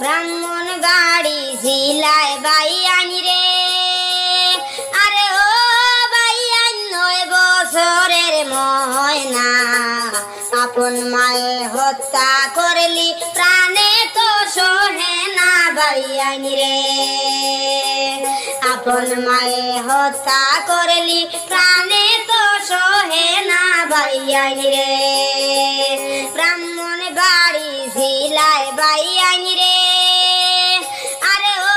ব্রাহ্মণ বাড়ি ঝিলায় বাই আনি রে। আরে ও বাই আইন নয় বছরের ময়না। আপন মায়ে হত্যা করলি, প্রাণে তো সোহে না বাই আইনি রে। আপন মায়ে হত্যা করলি, প্রাণে তো সোহে না আইনি রে। ব্রাহ্মণ বাড়ি ঝিলায় আইনি রে। আরে ও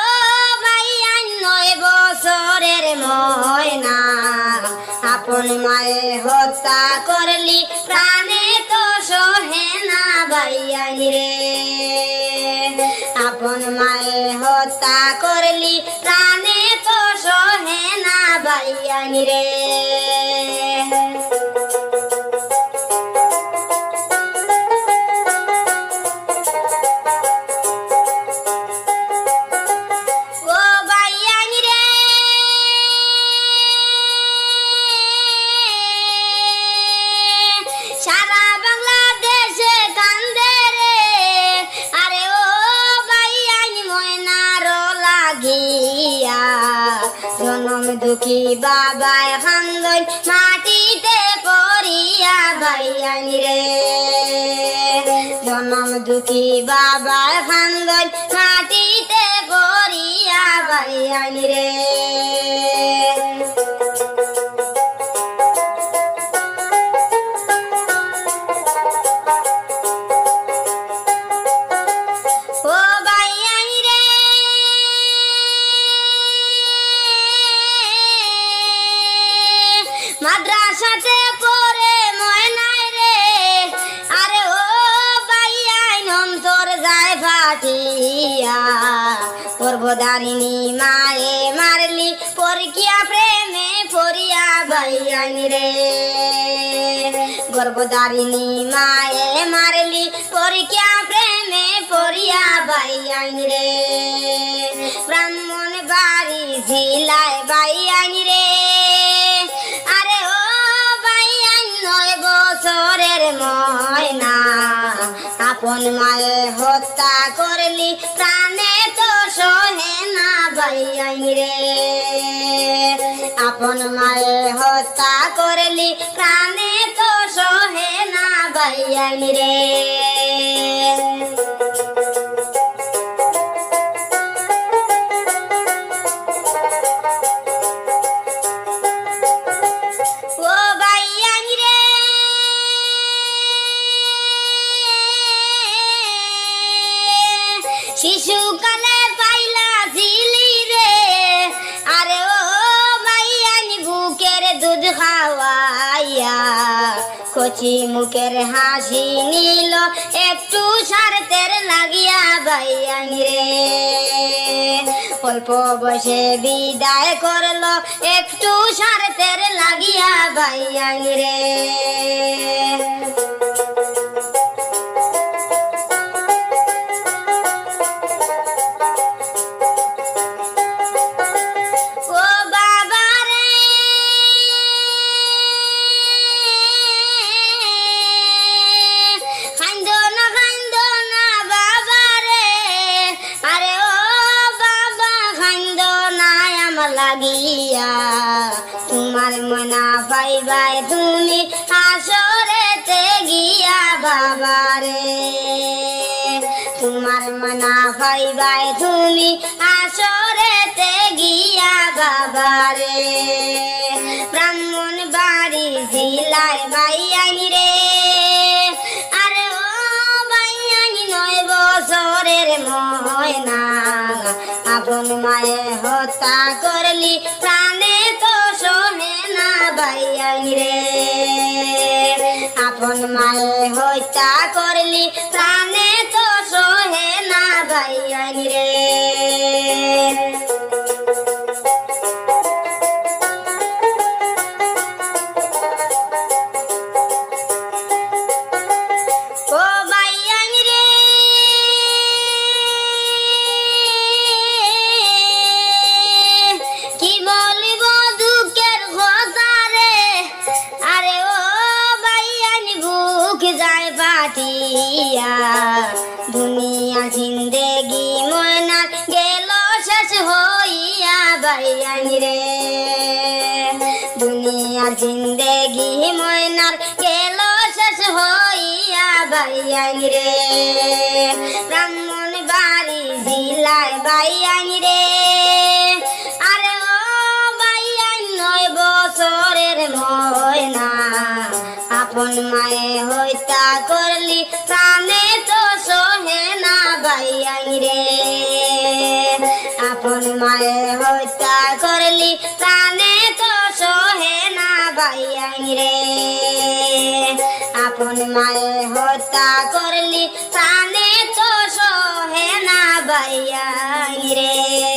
আইন নয় বছরের ময়না। আপন মায়ে হত্যা করলি, প্রাণে তো সোহে না আইনি রে। আপন মায়ে হত্যা করলি, প্রাণে বাই দুঃখী বাবায় খান্দই মাটিতে পড়িয়া ভাইয়ানি রে? জনম দুঃখী বাবায় খান্দন মাটিতে পড়িয়া ভাইয়ানি রে। পর্বদারিণী মায়ে মারলি, পরকিয়া প্রেমে পড়িয়া বাইয়ানি রে। গর্ভদারিণী মায়ে মারলি, পরকিয়া প্রেমে পড়িয়া বাইয়ানি রে। ব্রাহ্মণ বাড়ি ঝিলায় বাইয়ানি রে। আরে ও বাইয়ান নয় বছরের ময়না। আপন মায়ে হত্যা করলি, প্রাণে সোহে না বাইয়ান রে। আপন মায়ে হত্যা করলি প্রাণে তো সোহে না বাইয়ান রে। কচি মুখের হাসি নিল, একটু সারতের লাগিয়া ভাইয়ানি রে। অল্প বসে বিদায় করল, একটু সারতের লাগিয়া ভাইয়ানি রে। লাগিয়া, তোমার মনা পাইবাই তুমি আসরেতে গিয়া বাবা রে। তোমার মনা পাইবাই তুমি আসরেতে গিয়া বাবা রে। ব্রাহ্মণ বাড়ি জিলায় বাইয়ানি রে প্রাণে তো শোনে না বাইয়ানি রে। আপন মায়ে হত্যা করলি, প্রাণে তো শোনে না বাইয়ানি রে। যায় পাঠিয়া দুনিয়া জিন্দেগি ময়না গেল শেষ হইয়া বাইয়ান রে। দুনিয়া জিন্দেগি ময়নার গেল শেষ হইয়া বাইয়ান রে। ব্রাহ্মণ বাড়ি জিলায় বাইয়ান রে। আপন মায়ে হয়ে করলি প্রাণে তো সোহে না বাইয়াই রে। আপন মায়ে হত্যা করলি প্রাণে তো সোহে না বাইয়াই রে। আপন মায়ে হত্যা করলি প্রাণে তো সোহে না বাইয়াই রে।